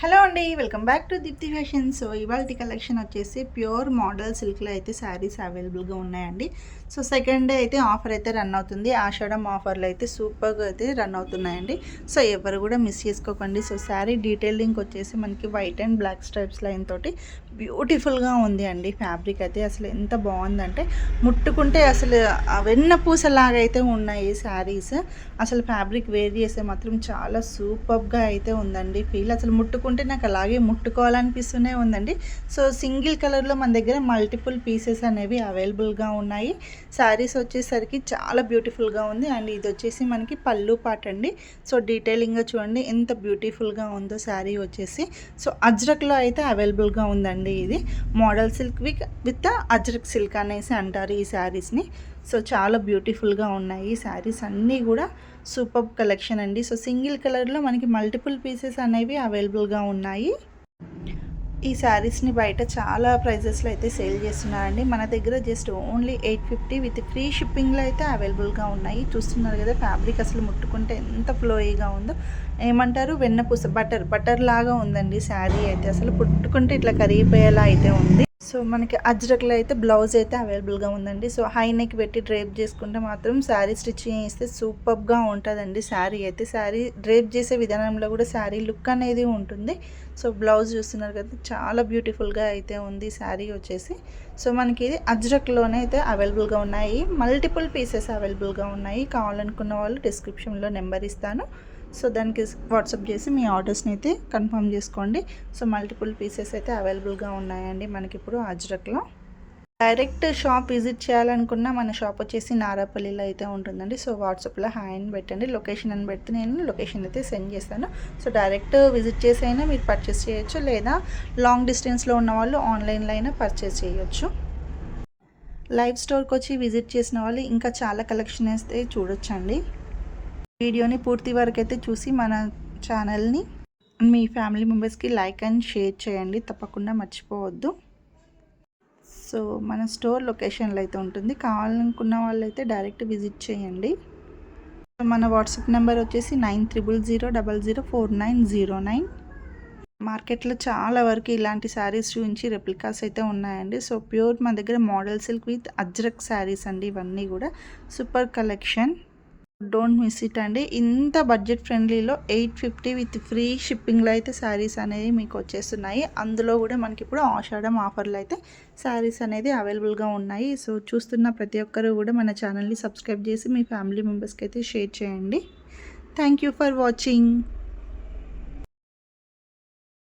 Hello అండి welcome back to Deepti fashion. So ఇవాళ collection వచ్చేసి ప్యూర్ మోడల్ సిల్క్లో అయితే శారీస్ అవైలబుల్గా ఉన్నాయండి. సో సెకండ్ డే అయితే ఆఫర్ అయితే రన్ అవుతుంది. ఆషాఢం ఆఫర్లు అయితే సూపర్గా అయితే రన్ అవుతున్నాయండి. సో ఎవరు కూడా మిస్ చేసుకోకండి. సో శారీ డీటెయిల్ లింక్ వచ్చేసి మనకి white and black stripes line తోటి బ్యూటిఫుల్గా ఉంది అండి ఫ్యాబ్రిక్ అయితే. అసలు ఎంత బాగుందంటే ముట్టుకుంటే అసలు వెన్న పూసలాగా అయితే ఉన్నాయి శారీస్. అసలు ఫ్యాబ్రిక్ వేర్ చేస్తే మాత్రం చాలా సూపర్గా అయితే ఉందండి. ఫీల్ అసలు ముట్టుకు ముట్టుకుంటే నాకు అలాగే ముట్టుకోవాలనిపిస్తూనే ఉందండి. సో సింగిల్ కలర్లో మన దగ్గర మల్టిపుల్ పీసెస్ అనేవి అవైలబుల్గా ఉన్నాయి. శారీస్ వచ్చేసరికి చాలా బ్యూటిఫుల్గా ఉంది. అండ్ ఇది వచ్చేసి మనకి పళ్ళు పాట అండి. సో డీటెయిలింగ్గా చూడండి ఎంత బ్యూటిఫుల్గా ఉందో శారీ వచ్చేసి. సో అజ్రక్లో అయితే అవైలబుల్గా ఉందండి ఇది. Model silk with with Ajrakh silk అనేసి అంటారు ఈ శారీస్ని సో చాలా బ్యూటిఫుల్గా ఉన్నాయి. శారీస్ అన్నీ కూడా సూపర్ కలెక్షన్ అండి. సో సింగిల్ కలర్లో మనకి మల్టిపుల్ పీసెస్ అనేవి అవైలబుల్గా ఉన్నాయి. ఈ శారీస్ని బయట చాలా ప్రైజెస్లో అయితే సేల్ చేస్తున్నారండి. మన దగ్గర just only eight fifty with free షిప్పింగ్లో అయితే అవైలబుల్గా ఉన్నాయి. చూస్తున్నారు కదా ఫ్యాబ్రిక్ అసలు ముట్టుకుంటే ఎంత ఫ్లోయీగా ఉందో. ఏమంటారు? వెన్నపూస బటర్ బటర్ లాగా ఉందండి శారీ అయితే. అసలు పుట్టుకుంటే ఇట్లా కరిగిపోయేలా అయితే ఉంది. సో మనకి అజ్రక్లో అయితే బ్లౌజ్ అయితే అవైలబుల్గా ఉందండి. సో హై నెక్ పెట్టి డ్రేప్ చేసుకుంటే మాత్రం శారీ స్టిచ్చింగ్ చేస్తే సూపర్గా ఉంటుందండి శారీ అయితే. శారీ డ్రేప్ చేసే విధానంలో కూడా శారీ లుక్ అనేది ఉంటుంది. సో బ్లౌజ్ చూస్తున్నారు కదా చాలా బ్యూటిఫుల్గా అయితే ఉంది శారీ వచ్చేసి. సో మనకి ఇది అజ్రక్లోనే అయితే అవైలబుల్గా ఉన్నాయి. మల్టిపుల్ పీసెస్ అవైలబుల్గా ఉన్నాయి. కావాలనుకున్న వాళ్ళు డిస్క్రిప్షన్లో నెంబర్ ఇస్తాను. సో దానికి వాట్సాప్ చేసి మీ ఆర్డర్స్ని అయితే కన్ఫర్మ్ చేసుకోండి. సో మల్టిపుల్ పీసెస్ అయితే అవైలబుల్గా ఉన్నాయండి మనకి ఇప్పుడు అజ్రక్లో. డైరెక్ట్ షాప్ విజిట్ చేయాలనుకున్న మన షాప్ వచ్చేసి నారాపల్లిలో అయితే ఉంటుందండి. సో వాట్సాప్లో హాయ్ అని పెట్టండి లొకేషన్ అని పెడితే నేను లొకేషన్ అయితే సెండ్ చేస్తాను. సో డైరెక్ట్ విజిట్ చేసి అయినా మీరు పర్చేస్ చేయొచ్చు లేదా లాంగ్ డిస్టెన్స్లో ఉన్న వాళ్ళు ఆన్లైన్లో అయినా పర్చేస్ చేయొచ్చు. లైవ్ స్టోర్కి వచ్చి విజిట్ చేసిన వాళ్ళు ఇంకా చాలా కలెక్షన్ అయితే చూడొచ్చండి. వీడియోని పూర్తి వరకు అయితే చూసి మన ఛానల్ని మీ ఫ్యామిలీ మెంబర్స్కి లైక్ అండ్ షేర్ చేయండి. తప్పకుండా మర్చిపోవద్దు. సో మన స్టోర్ లొకేషన్లో అయితే ఉంటుంది. కావాలనుకున్న వాళ్ళు అయితే డైరెక్ట్ విజిట్ చేయండి. మన వాట్సాప్ నెంబర్ వచ్చేసి nine triple zero double zero four nine zero nine. మార్కెట్లో చాలా వరకు ఇలాంటి శారీస్ చూపించి రెప్లికాస్ అయితే ఉన్నాయండి. సో ప్యూర్ మన దగ్గర model silk with ajrak saris అండి. ఇవన్నీ కూడా super collection. Don't miss it అండి. ఇంత బడ్జెట్ ఫ్రెండ్లీలో ఎయిట్ ఫిఫ్టీ విత్ ఫ్రీ షిప్పింగ్లో అయితే శారీస్ అనేది మీకు వచ్చేస్తున్నాయి. అందులో కూడా మనకి ఇప్పుడు ఆషాఢం ఆఫర్లు అయితే శారీస్ అనేది అవైలబుల్గా ఉన్నాయి. సో చూస్తున్న ప్రతి ఒక్కరు కూడా మన ఛానల్ని సబ్స్క్రైబ్ చేసి మీ ఫ్యామిలీ మెంబర్స్కి అయితే షేర్ చేయండి. Thank you for watching.